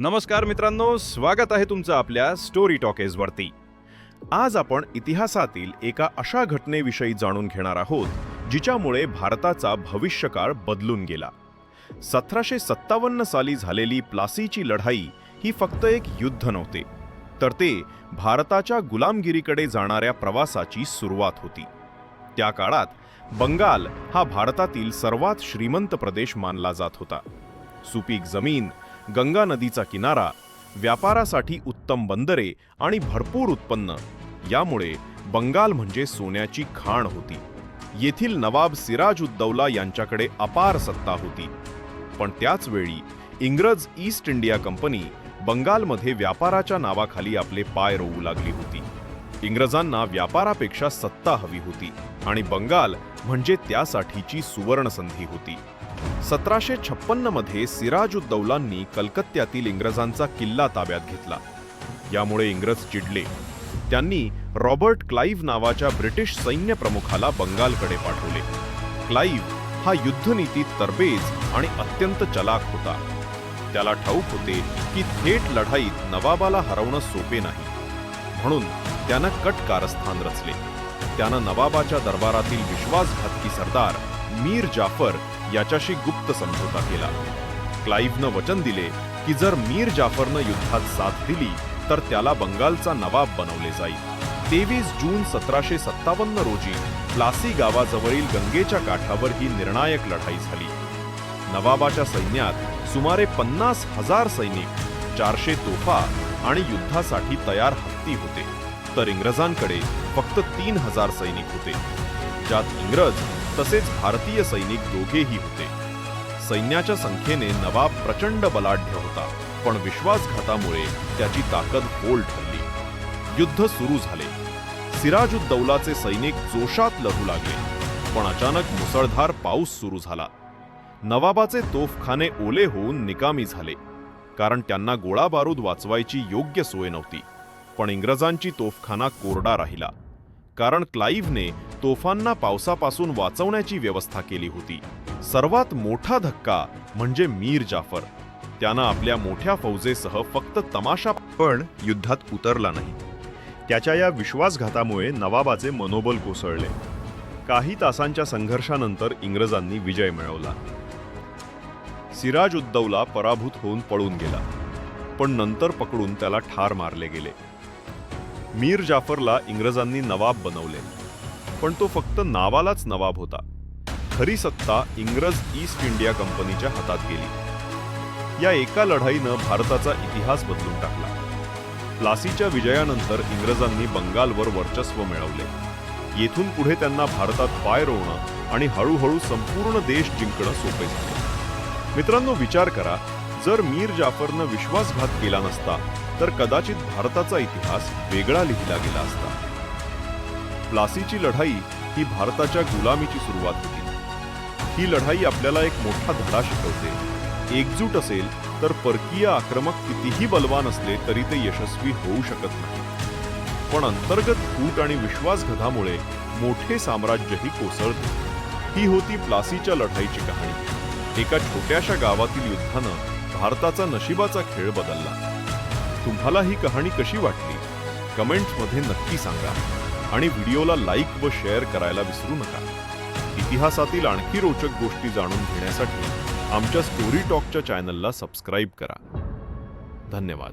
नमस्कार मित्रांनो स्वागत आहे तुमचं आपल्या स्टोरी टॉकेजवरती आज आपण इतिहासातील एका अशा घटनेविषयी जाणून घेणार आहोत जिच्यामुळे भारताचा भविष्यकाळ बदलून गेला. सतराशे सत्तावन्न साली झालेली प्लासीची लढाई ही फक्त एक युद्ध नव्हते तर ते भारताच्या गुलामगिरीकडे जाणाऱ्या प्रवासाची सुरुवात होती. त्या काळात बंगाल हा भारतातील सर्वात श्रीमंत प्रदेश मानला जात होता. सुपीक जमीन गंगा नदीचा किनारा व्यापारासाठी उत्तम बंदरे आणि भरपूर उत्पन्न. यामुळे बंगाल म्हणजे सोन्याची खाण होती. येथील नवाब सिराजुद्दौला यांच्याकडे अपार सत्ता होती. पण त्याचवेळी इंग्रज ईस्ट इंडिया कंपनी बंगालमध्ये व्यापाराच्या नावाखाली आपले पाय रोवू लागली होती. इंग्रजांना व्यापारापेक्षा सत्ता हवी होती आणि बंगाल म्हणजे त्यासाठीची सुवर्णसंधी होती. सतराशे छप्पन्नमध्ये सिराजुद्दौलांनी कलकत्त्यातील इंग्रजांचा किल्ला ताब्यात घेतला. यामुळे इंग्रज चिडले. त्यांनी रॉबर्ट क्लाईव्ह नावाच्या ब्रिटिश सैन्यप्रमुखाला बंगालकडे पाठवले. क्लाईव्ह हा युद्धनीतीत तरबेज आणि अत्यंत चलाक होता. त्याला ठाऊक होते की थेट लढाईत नवाबाला हरवणं सोपे नाही. म्हणून त्यानं कट कारस्थान रचले. त्यानं नवाबाच्या दरबारातील विश्वासघातकी सरदार मीर जाफर याच्याशी गुप्त समझोता केला. क्लाईव्हनं वचन दिले की जर मीर जाफरनं युद्धात साथ दिली तर त्याला बंगालचा नवाब बनवले जाईल. तेवीस जून सतराशे सत्तावन्न रोजी प्लासी गावाजवळील गंगेच्या काठावर ही निर्णायक लढाई झाली. नवाबाच्या सैन्यात सुमारे पन्नास हजार सैनिक चारशे तोफा आणि युद्धासाठी तयार हत्ती होते तर इंग्रजांकडे फक्त तीन हजार सैनिक होते. ज्यात इंग्रज तसेच भारतीय सैनिक दोघेही होते. सैन्याच्या संख्येने नवाब प्रचंड बलाढ्य होता पण विश्वासघातामुळे त्याची ताकद फोल ठरली. युद्ध सुरू झाले. सिराजुद्दौलाचे सैनिक जोशात लढू लागले पण अचानक मुसळधार पाऊस सुरू झाला. नवाबाचे तोफखाने ओले होऊन निकामी झाले कारण त्यांना गोळा बारूद वाचवायची योग्य सोय नव्हती पण इंग्रजांची तोफखाना कोरडा राहिला. कारण क्लाईव्हने तोफांना पावसापासून वाचवण्याची व्यवस्था केली होती. सर्वात मोठा धक्का म्हणजे मीर जाफर. त्यानं आपल्या मोठ्या फौजेसह फक्त तमाशा पण युद्धात उतरला नाही. त्याच्या या विश्वासघातामुळे नवाबाचे मनोबल कोसळले. काही तासांच्या संघर्षानंतर इंग्रजांनी विजय मिळवला. सिराज उद्दौला पराभूत होऊन पळून गेला. पण नंतर पकडून त्याला ठार मारले गेले. मीर जाफरला इंग्रजांनी नवाब बनवले. पण तो फक्त नावालाच नवाब होता. खरी सत्ता इंग्रज ईस्ट इंडिया कंपनीच्या हातात गेली. या एका लढाईनं भारताचा इतिहास बदलून टाकला. प्लासीच्या विजयानंतर इंग्रजांनी बंगालवर वर्चस्व मिळवले. येथून पुढे त्यांना भारतात पाय रोवणं आणि हळूहळू संपूर्ण देश जिंकणं सोपे झाले. मित्रांनो विचार करा जर मीर जाफरनं विश्वासघात केला नसता तर कदाचित भारताचा इतिहास वेगळा लिहिला गेला असता. प्लासीची लढाई ही भारताच्या गुलामीची सुरुवात होती. ही लढाई आपल्याला एक मोठा धडा शिकवते. एकजूट असेल तर परकीय आक्रमक कितीही बलवान असले तरी ते यशस्वी होऊ शकत नाही. पण अंतर्गत फूट आणि विश्वासघातामुळे मोठे साम्राज्यही कोसळते. ही होती प्लासीच्या लढाईची कहाणी. एका छोट्याशा गावातील युद्धानं भारताचा नशिबाचा खेळ बदलला. तुम्हाला ही कहाणी कशी वाटली? कमेंट्समध्ये नक्की सांगा. आणि व्हिडिओला लाईक व शेअर करायला विसरू नका. इतिहासातील आणखी रोचक गोष्टी जाणून घेण्यासाठी आमच्या स्टोरी टॉकच्या चॅनलला सबस्क्राईब करा. धन्यवाद.